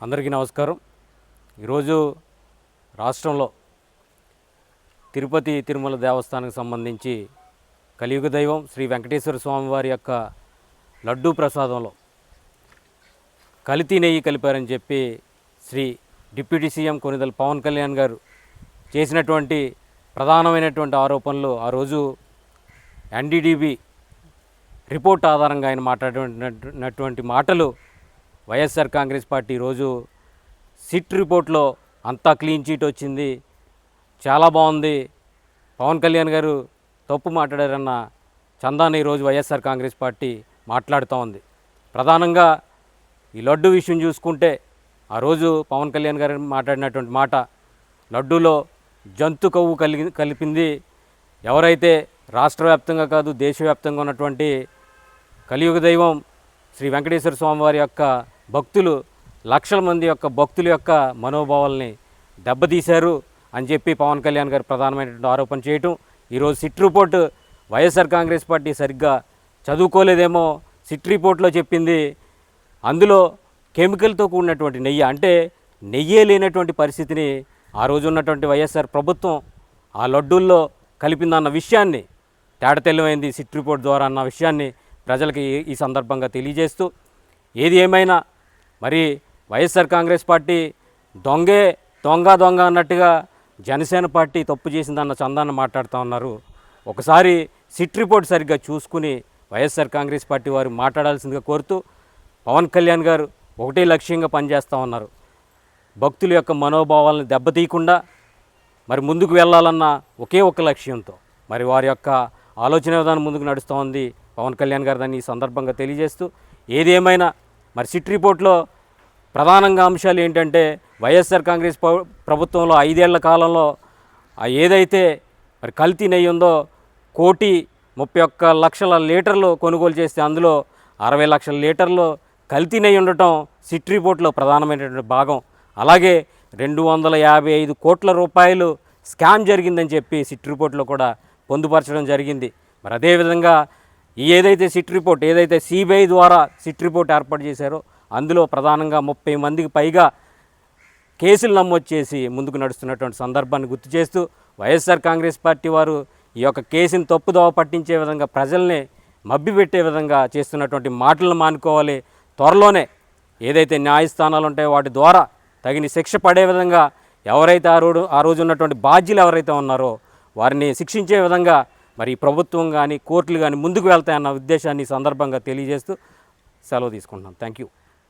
అందరికీ నమస్కారం. ఈరోజు రాష్ట్రంలో తిరుపతి తిరుమల దేవస్థానానికి సంబంధించి కలియుగ దైవం శ్రీ వెంకటేశ్వర స్వామి వారి యొక్క లడ్డూ ప్రసాదంలో కలితి నెయ్యి కలిపారని చెప్పి శ్రీ డిప్యూటీ సీఎం కొనిదల పవన్ కళ్యాణ్ గారు చేసినటువంటి ప్రధానమైనటువంటి ఆరోపణలు ఆ రోజు ఎన్డీడీబీ రిపోర్ట్ ఆధారంగా ఆయన మాట్లాడినటువంటి మాటలు వైఎస్ఆర్ కాంగ్రెస్ పార్టీ రోజు సిట్ రిపోర్ట్లో అంతా క్లీన్ చీట్ వచ్చింది. చాలా బాగుంది. పవన్ కళ్యాణ్ గారు తప్పు మాట్లాడారన్న చందాన్ని ఈరోజు వైఎస్ఆర్ కాంగ్రెస్ పార్టీ మాట్లాడుతూ ఉంది. ప్రధానంగా ఈ లడ్డు విషయం చూసుకుంటే ఆ రోజు పవన్ కళ్యాణ్ గారు మాట్లాడినటువంటి మాట లడ్డూలో జంతు కొవ్వు కలిగి కలిపింది. ఎవరైతే రాష్ట్ర వ్యాప్తంగా కాదు దేశవ్యాప్తంగా ఉన్నటువంటి కలియుగ దైవం శ్రీ వెంకటేశ్వర స్వామివారి యొక్క భక్తులు లక్షల మంది యొక్క భక్తుల యొక్క మనోభావాల్ని దెబ్బతీశారు అని చెప్పి పవన్ కళ్యాణ్ గారు ప్రధానమైనటువంటి ఆరోపణ చేయటం. ఈరోజు SIT report YSR Congress party సరిగ్గా చదువుకోలేదేమో సిట్ రిపోర్ట్లో చెప్పింది. అందులో కెమికల్తో కూడినటువంటి నెయ్యి అంటే నెయ్యే లేనటువంటి పరిస్థితిని ఆ రోజు ఉన్నటువంటి వైఎస్ఆర్ ప్రభుత్వం ఆ లడ్డూల్లో కలిపిందన్న విషయాన్ని తేడతెల్లమైంది సిట్ రిపోర్ట్ ద్వారా అన్న విషయాన్ని ప్రజలకి ఈ- ఈ సందర్భంగా తెలియజేస్తూ. ఏది ఏమైనా మరి వైఎస్ఆర్ కాంగ్రెస్ పార్టీ దొంగే దొంగ దొంగ అన్నట్టుగా జనసేన పార్టీ తప్పు చేసిందన్న చందాన్ని మాట్లాడుతూ ఉన్నారు. ఒకసారి సిట్ రిపోర్ట్ సరిగ్గా చూసుకుని వైఎస్ఆర్ కాంగ్రెస్ పార్టీ వారు మాట్లాడాల్సిందిగా కోరుతూ పవన్ కళ్యాణ్ గారు ఒకటే లక్ష్యంగా పనిచేస్తూ ఉన్నారు. భక్తుల యొక్క మనోభావాలను దెబ్బతీయకుండా మరి ముందుకు వెళ్ళాలన్న ఒకే ఒక లక్ష్యంతో మరి వారి యొక్క ఆలోచన విధానం ముందుకు నడుస్తూ ఉంది పవన్ కళ్యాణ్ గారు దాన్ని ఈ సందర్భంగా తెలియజేస్తూ ఏదేమైనా మరి సిట్ రిపోర్ట్లో ప్రధానంగా అంశాలు ఏంటంటే వైఎస్ఆర్ కాంగ్రెస్ ప్రభుత్వంలో ఐదేళ్ళ కాలంలో ఏదైతే మరి కల్తీ నెయ్యి ఉందో కోటి ముప్పై ఒక్క లక్షల లీటర్లు కొనుగోలు చేస్తే అందులో అరవై లక్షల లీటర్లు కల్తీ నెయ్యి ఉండటం సిట్ రిపోర్ట్లో ప్రధానమైనటువంటి భాగం. అలాగే రెండు వందల యాభై ఐదు కోట్ల రూపాయలు స్కామ్ జరిగిందని చెప్పి సిట్ రిపోర్ట్లో కూడా పొందుపరచడం జరిగింది. మరి అదేవిధంగా ఏదైతే సిట్ రిపోర్ట్ ఏదైతే సిబిఐ ద్వారా సిట్ రిపోర్ట్ ఏర్పాటు చేశారో అందులో ప్రధానంగా ముప్పై మందికి పైగా కేసులు నమోదు చేసి ముందుకు నడుస్తున్నటువంటి సందర్భాన్ని గుర్తు చేస్తూ వైఎస్ఆర్ కాంగ్రెస్ పార్టీ వారు ఈ యొక్క కేసుని తప్పుదోవ పట్టించే విధంగా ప్రజల్ని మబ్బిపెట్టే విధంగా చేస్తున్నటువంటి మాటలను మానుకోవాలి. త్వరలోనే ఏదైతే న్యాయస్థానాలు ఉంటాయో వాటి ద్వారా తగిన శిక్ష పడే విధంగా ఎవరైతే ఆ రోజు ఆ రోజు ఉన్నటువంటి బాధ్యులు ఎవరైతే ఉన్నారో వారిని శిక్షించే విధంగా మరి ప్రభుత్వం కానీ కోర్టులు కానీ ముందుకు వెళ్తాయన్న ఉద్దేశాన్ని సందర్భంగా తెలియజేస్తూ సెలవు తీసుకుంటున్నాం. Thank you